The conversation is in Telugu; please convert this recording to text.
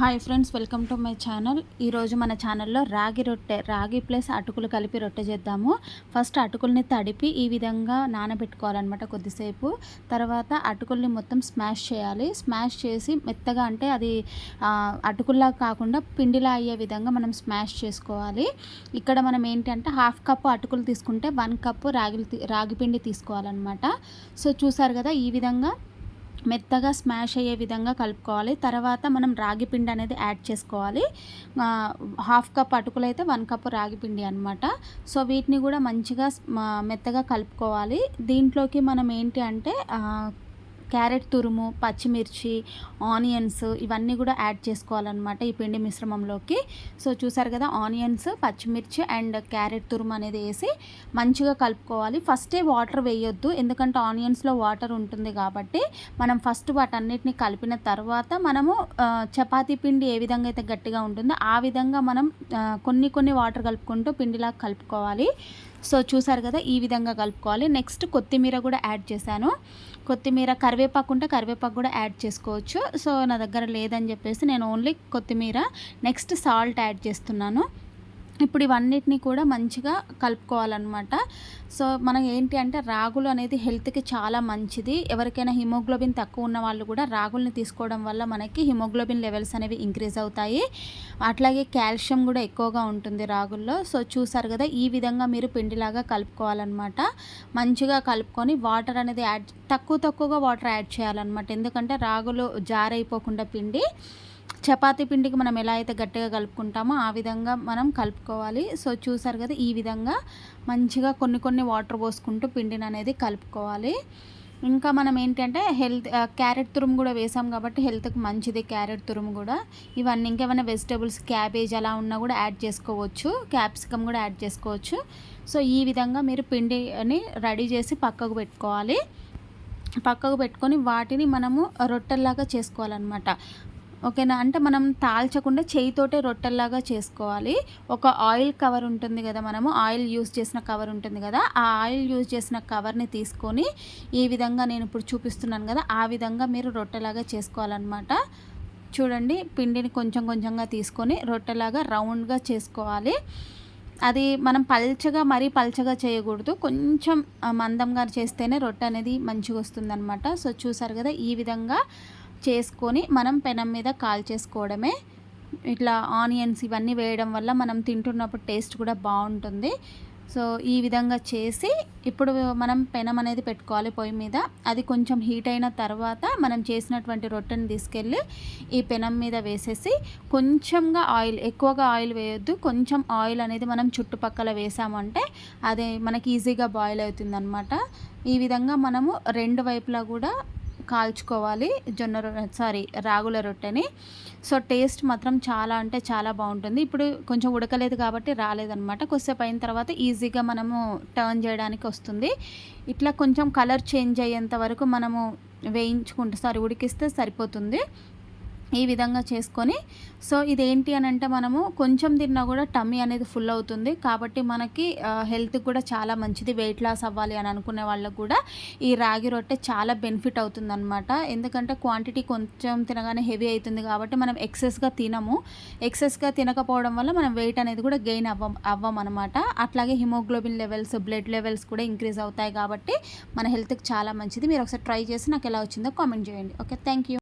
Hi friends welcome to my channel. ఈరోజు మన ఛానల్లో రాగి రొట్టె రాగి ప్లస్ అటుకులు కలిపి రొట్టె చేద్దాము. ఫస్ట్ అటుకుల్ని తడిపి ఈ విధంగా నానబెట్టుకోవాలన్నమాట కొద్దిసేపు. తర్వాత అటుకుల్ని మొత్తం స్మాష్ చేయాలి. స్మాష్ చేసి మెత్తగా అంటే అది అటుకుల్లా కాకుండా పిండిలా అయ్యే విధంగా మనం స్మాష్ చేసుకోవాలి. ఇక్కడ మనం ఏంటంటే హాఫ్ కప్పు అటుకులు తీసుకుంటే వన్ కప్పు రాగి రాగి పిండి తీసుకోవాలన్నమాట. సో చూసారు కదా ఈ విధంగా మెత్తగా స్మాష్ అయ్యే విధంగా కలుపుకోవాలి. తర్వాత మనం రాగి పిండి అనేది యాడ్ చేసుకోవాలి. హాఫ్ కప్ అటుకులు అయితే వన్ కప్ రాగి పిండి అనమాట సో వీటిని కూడా మంచిగా మెత్తగా కలుపుకోవాలి. దీంట్లోకి మనం ఏంటి అంటే క్యారెట్ తురుము పచ్చిమిర్చి ఆనియన్స్ ఇవన్నీ కూడా యాడ్ చేసుకోవాలన్నమాట ఈ పిండి మిశ్రమంలోకి. సో చూసారు కదా ఆనియన్స్ పచ్చిమిర్చి అండ్ క్యారెట్ తురుము అనేది వేసి మంచిగా కలుపుకోవాలి. ఫస్టే వాటర్ వేయొద్దు ఎందుకంటే ఆనియన్స్లో వాటర్ ఉంటుంది కాబట్టి మనం ఫస్ట్ వాటన్నిటిని కలిపిన తర్వాత మనము చపాతీ పిండి ఏ విధంగా అయితే గట్టిగా ఉంటుందో ఆ విధంగా మనం కొన్ని కొన్ని వాటర్ కలుపుకుంటూ పిండిలా కలుపుకోవాలి. సో చూసారు కదా ఈ విధంగా కలుపుకోవాలి. నెక్స్ట్ కొత్తిమీర కూడా యాడ్ చేశాను. కొత్తిమీర కరివేపాకు ఉంటే కరివేపాకు కూడా యాడ్ చేసుకోవచ్చు. సో నా దగ్గర లేదని చెప్పేసి నేను ఓన్లీ కొత్తిమీర నెక్స్ట్ సాల్ట్ యాడ్ చేస్తున్నాను. ఇప్పుడు ఇవన్నిటిని కూడా మంచిగా కలుపుకోవాలన్నమాట. సో మనం ఏంటి అంటే రాగులు అనేది హెల్త్కి చాలా మంచిది. ఎవరికైనా హిమోగ్లోబిన్ తక్కువ ఉన్న వాళ్ళు కూడా రాగుల్ని తీసుకోవడం వల్ల మనకి హిమోగ్లోబిన్ లెవెల్స్ అనేవి ఇంక్రీజ్ అవుతాయి. అట్లాగే కాల్షియం కూడా ఎక్కువగా ఉంటుంది రాగుల్లో. సో చూసారు కదా ఈ విధంగా మీరు పిండిలాగా కలుపుకోవాలన్నమాట. మంచిగా కలుపుకొని వాటర్ అనేది యాడ్ తక్కువ తక్కువగా వాటర్ యాడ్ చేయాలన్నమాట. ఎందుకంటే రాగులు జారైపోకుండా పిండి చపాతీ పిండికి మనం ఎలా అయితే గట్టిగా కలుపుకుంటామో ఆ విధంగా మనం కలుపుకోవాలి. సో చూసారు కదా ఈ విధంగా మంచిగా కొన్ని కొన్ని వాటర్ పోసుకుంటూ పిండిని అనేది కలుపుకోవాలి. ఇంకా మనం ఏంటంటే హెల్త్ క్యారెట్ తురుము కూడా వేసాం కాబట్టి హెల్త్కి మంచిది క్యారెట్ తురుము కూడా. ఇవన్నీ ఇంకేమైనా వెజిటేబుల్స్ క్యాబేజ్ అలా ఉన్నా కూడా యాడ్ చేసుకోవచ్చు. క్యాప్సికమ్ కూడా యాడ్ చేసుకోవచ్చు. సో ఈ విధంగా మీరు పిండిని రెడీ చేసి పక్కకు పెట్టుకోవాలి. పక్కకు పెట్టుకొని వాటిని మనము రొట్టెల్లాగా చేసుకోవాలన్నమాట. ఓకేనా? అంటే మనం తాల్చకుండా చేయితోటే రొట్టెల్లాగా చేసుకోవాలి. ఒక ఆయిల్ కవర్ ఉంటుంది కదా మనము ఆయిల్ యూజ్ చేసిన కవర్ ఉంటుంది కదా ఆ ఆయిల్ యూజ్ చేసిన కవర్ని తీసుకొని ఈ విధంగా నేను ఇప్పుడు చూపిస్తున్నాను కదా ఆ విధంగా మీరు రొట్టెలాగా చేసుకోవాలన్నమాట. చూడండి పిండిని కొంచెం కొంచెంగా తీసుకొని రొట్టెలాగా రౌండ్గా చేసుకోవాలి. అది మనం పల్చగా మరీ పల్చగా చేయకూడదు. కొంచెం మందంగా చేస్తేనే రొట్టె అనేది మంచిగా వస్తుందన్నమాట. సో చూసారు కదా ఈ విధంగా చేసుకొని మనం పెనం మీద కాల్ చేసుకోవడమే. ఇట్లా ఆనియన్స్ ఇవన్నీ వేయడం వల్ల మనం తింటున్నప్పుడు టేస్ట్ కూడా బాగుంటుంది. సో ఈ విధంగా చేసి ఇప్పుడు మనం పెనం అనేది పెట్టుకోవాలి పొయ్యి మీద. అది కొంచెం హీట్ అయిన తర్వాత మనం చేసినటువంటి రొట్టెని తీసుకెళ్ళి ఈ పెనం మీద వేసేసి కొంచెంగా ఆయిల్ ఎక్కువగా ఆయిల్ వేయొద్దు. కొంచెం ఆయిల్ అనేది మనం చుట్టుపక్కల వేసామంటే అది మనకి ఈజీగా బాయిల్ అవుతుంది ఈ విధంగా మనము రెండు వైపులా కూడా కాల్చుకోవాలి జొన్న సారీ రాగుల రొట్టెని. సో టేస్ట్ మాత్రం చాలా అంటే చాలా బాగుంటుంది. ఇప్పుడు కొంచెం ఉడకలేదు కాబట్టి రాలేదనమాట కొద్దిసేపు అయిన తర్వాత ఈజీగా మనము టర్న్ చేయడానికి వస్తుంది. ఇట్లా కొంచెం కలర్ చేంజ్ అయ్యేంత వరకు మనము వేయించుకుంటే సారీ ఉడికిస్తే సరిపోతుంది. ఈ విధంగా చేసుకొని సో ఇదేంటి అని అంటే మనము కొంచెం తిన్నా కూడా టమ్మీ అనేది ఫుల్ అవుతుంది. కాబట్టి మనకి హెల్త్కి కూడా చాలా మంచిది. వెయిట్ లాస్ అవ్వాలి అని అనుకునే వాళ్ళకు కూడా ఈ రాగి రొట్టె చాలా బెనిఫిట్ అవుతుంది అనమాట ఎందుకంటే క్వాంటిటీ కొంచెం తినగానే హెవీ అవుతుంది కాబట్టి మనం ఎక్సెస్గా తినము. ఎక్సెస్గా తినకపోవడం వల్ల మనం వెయిట్ అనేది కూడా గెయిన్ అవ్వం అవ్వమన్నమాట. అట్లాగే హిమోగ్లోబిన్ లెవెల్స్ బ్లడ్ లెవెల్స్ కూడా ఇంక్రీజ్ అవుతాయి కాబట్టి మన హెల్త్కి చాలా మంచిది. మీరు ఒకసారి ట్రై చేసి నాకు ఎలా వచ్చిందో కామెంట్ చేయండి. Okay thank you